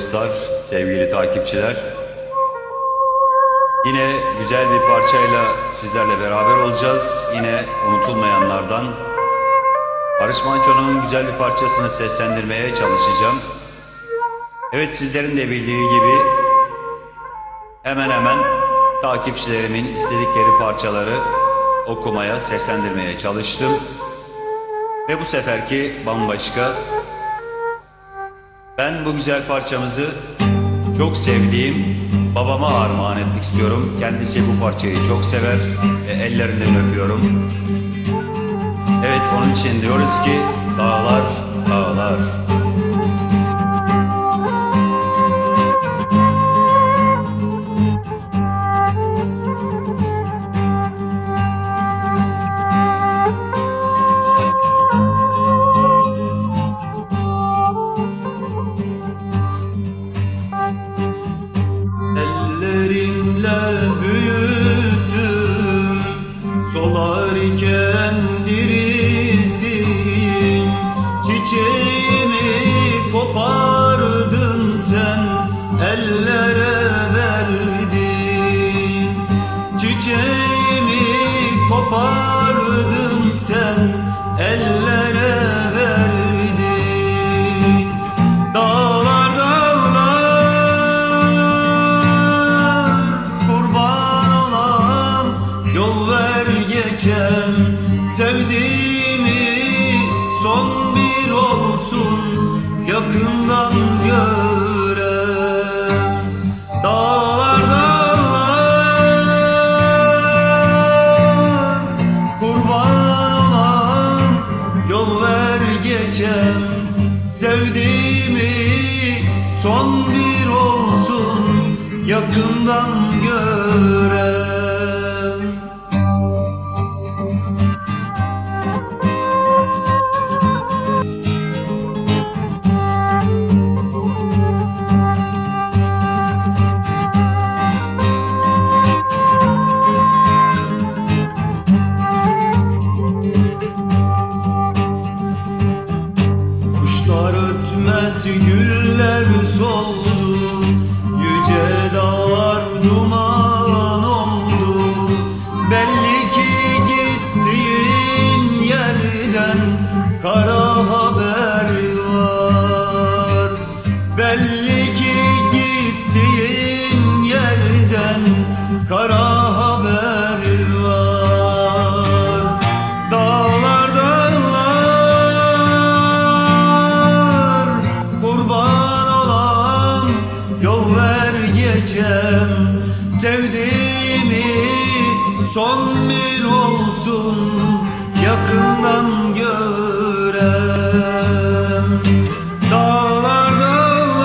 dostlar, sevgili takipçiler. Yine güzel bir parçayla sizlerle beraber olacağız. Yine unutulmayanlardan Barış Manço'nun güzel bir parçasını seslendirmeye çalışacağım. Evet sizlerin de bildiği gibi hemen hemen takipçilerimin istedikleri parçaları okumaya, seslendirmeye çalıştım. Ve bu seferki bambaşka. Ben bu güzel parçamızı çok sevdiğim babama armağan etmek istiyorum. Kendisi bu parçayı çok sever ve ellerinden öpüyorum. Evet onun için diyoruz ki dağlar dağlar. Ellere verdin Çiçeğimi kopardın sen Ellere verdin Dağlar dağlar kurban olan yol ver geçem sevdiğimi son bir olsun yakından görem sevdiğimi son bir olsun yakından görem güller soldu Yüce dağlar duman oldu. Belli ki gittiğin yerden Kara haber var Belli geçem Sevdiğimi son bir olsun Yakından görem. Dağlar dağlar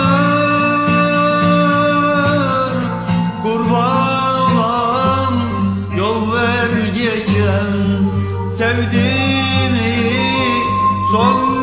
Kurban olan yol ver geçem. Sevdiğimi son